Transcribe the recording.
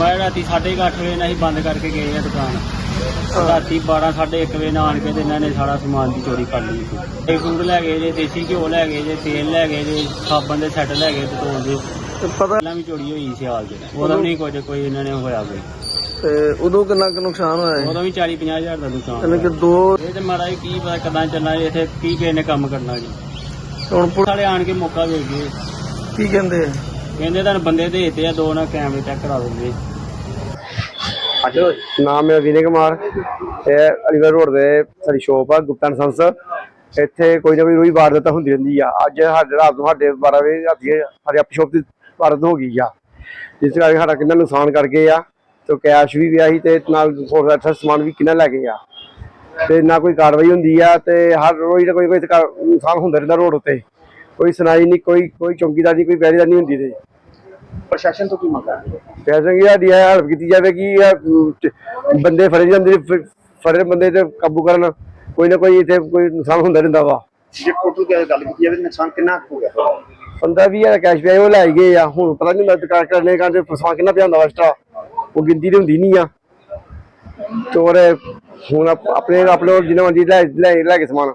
ਰਾਤੀ 8:30 ਵਜੇ ਨਾਲ ਬੰਦ ਕਰਕੇ ਗਏ ਆ ਦੁਕਾਨ। ਰਾਤੀ 12 1:30 ਵਜੇ ਨਾਲ ਆਣ ਕੇ ਤੇ ਇਹਨਾਂ ਨੇ ਸਾਰਾ ਸਮਾਨ ਦੀ ਚੋਰੀ ਕਰ ਲਈ ਸੀ। ਇਹ ਫੂਡ ਲੈ ਗਏ ਜੇ ਦੇਸੀ ਘਿਓ ਲੈ ਗਏ ਜੇ ਤੇਲ ਲੈ ਗਏ ਜੇ ਸਾਬਣ ਦੇ ਸੈੱਟ ਲੈ ਗਏ ਡਟੋਲ ਦੇ ਤੇ ਪਤਾ ਪਹਿਲਾਂ ਵੀ ਚੋਰੀ ਹੋਈ ਸਿਆਲ ਚ। ਉਦੋਂ ਵੀ ਨਹੀਂ ਕੁਝ ਕੋਈ ਇਹਨਾਂ ਨੇ ਹੋਇਆ ਕੋਈ। ਤੇ ਉਦੋਂ ਕਿੰਨਾ ਕੁ ਨੁਕਸਾਨ ਹੋਇਆ ਹੈ ਉਦੋਂ ਵੀ 40 50 ਹਜ਼ਾਰ ਦਾ ਨੁਕਸਾਨ ਇਹਨੇ ਕਿ ਦੋ ਇਹ ਤੇ ਮਾੜਾ ਜੀ ਕੀ ਪਤਾ ਕਦਾਂ ਚੱਲਣਾ ਜੀ, ਇੱਥੇ ਕੀ ਕਿਸੇ ਨੇ ਕੰਮ ਕਰਨਾ ਜੀ। ਹੁਣ ਪੁਲਿਸ ਵਾਲੇ ਆਣ ਕੇ ਮੌਕਾ ਵੇਖ ਗਏ। ਕੀ ਕਹਿੰਦੇ ਆ? ਕਹਿੰਦੇ ਤੁਹਾਨੂੰ ਬੰਦੇ ਦੇਤੇ ਆ, ਦੋ ਨਾ ਕੈਮਰੇ ਚੈੱਕ ਕਰਾ ਦਿੰਦੇ। ਨਾਮ ਹੈ ਵਿਨੇ ਕੁਮਾਰ। ਇਹ ਅਲੀਗੜ੍ਹ ਰੋਡ ਦੇ ਸਾਡੀ ਸ਼ੋਪ ਆ, ਗੁਪਤਾ ਸੰਸ ਇੱਥੇ ਕੋਈ ਨਾ ਕੋਈ ਰੋਈ ਵਾਰਦਾਤ ਹੁੰਦੀ ਰਹਿੰਦੀ ਆ। ਅੱਜ ਸਾਡੇ ਰਾਤ ਨੂੰ ਸਾਡੇ 12 ਵਜੇ ਰਾਤੀ ਸਾਡੀ ਆਪ ਸ਼ੋਪ ਦੀ ਵਾਰਦਾਤ ਹੋ ਗਈ ਆ। ਜਿਸ ਕਰਕੇ ਸਾਡਾ ਕਿੰਨਾ ਨੁਕਸਾਨ ਕਰ ਗਏ ਆ ਤੇ ਕੈਸ਼ ਵੀ ਵਿਆਹੀ ਸੀ ਤੇ ਨਾਲ ਹੋਰ ਅੱਛਾ ਸਮਾਨ ਵੀ ਕਿੰਨਾ ਲੈ ਗਏ ਆ। ਤੇ ਨਾ ਕੋਈ ਕਾਰਵਾਈ ਹੁੰਦੀ ਆ ਤੇ ਹਰ ਰੋਜ਼ ਦਾ ਕੋਈ ਕੋਈ ਨੁਕਸਾਨ ਹੁੰਦਾ ਰਹਿੰਦਾ ਰੋਡ ਉੱਤੇ। ਕੋਈ ਸੁਣਾਈ ਨਹੀਂ, ਕੋਈ ਕੋਈ ਚੌਂਕੀਦਾਰ ਨਹੀਂ ਕੋਈ ਪਹਿਰੇਦਾਰ ਨਹੀਂ ਹੁੰਦੀ ਤੇ ਪ੍ਰਸ਼ਾਸਨ ਤੋਂ ਕੀ ਮੰਗ ਹੋ? ਪੈਸੇ ਕੀ ਸਾਡੀ ਇਹ ਹੈਲਪ ਕੀਤੀ ਜਾਵੇ ਕਿ ਬੰਦੇ ਫੜੇ ਜਾਂਦੇ ਫੜੇ ਬੰਦੇ ਤੇ ਕਾਬੂ ਕਰਨ। ਕੋਈ ਨਾ ਕੋਈ ਇੱਥੇ ਕੋਈ ਨੁਕਸਾਨ ਹੁੰਦਾ ਰਹਿੰਦਾ ਵਾ। ਜੇ ਟੋਟਲ ਗੱਲ ਕੀਤੀ ਜਾਵੇ ਨੁਕਸਾਨ ਕਿੰਨਾ ਹੋ ਗਿਆ? ਬੰਦਾ ਵੀ ਹੈ ਕੈਸ਼ ਪਿਆ ਉਹ ਲੈ ਗਏ ਆ। ਹੁਣ ਪਤਾ ਨਹੀਂ ਮੈਂ ਦੁਕਾਨ ਕਰਨੇ ਕਾਂ ਤੇ ਫਸਵਾ ਕਿੰਨਾ ਪਿਆ ਹੁੰਦਾ ਐਕਸਟਰਾ ਉਹ ਗਿਣਤੀ ਤੇ ਹੁੰਦੀ ਨਹੀਂ ਆ। ਚੋਰ ਹੁਣ ਆਪ- ਆਪਣੇ ਆਪਣੇ ਜਿੰਨਾ ਮਰਜ਼ੀ ਲੈ ਲੈ ਲੈ ਕੇ ਸਮਾਨ।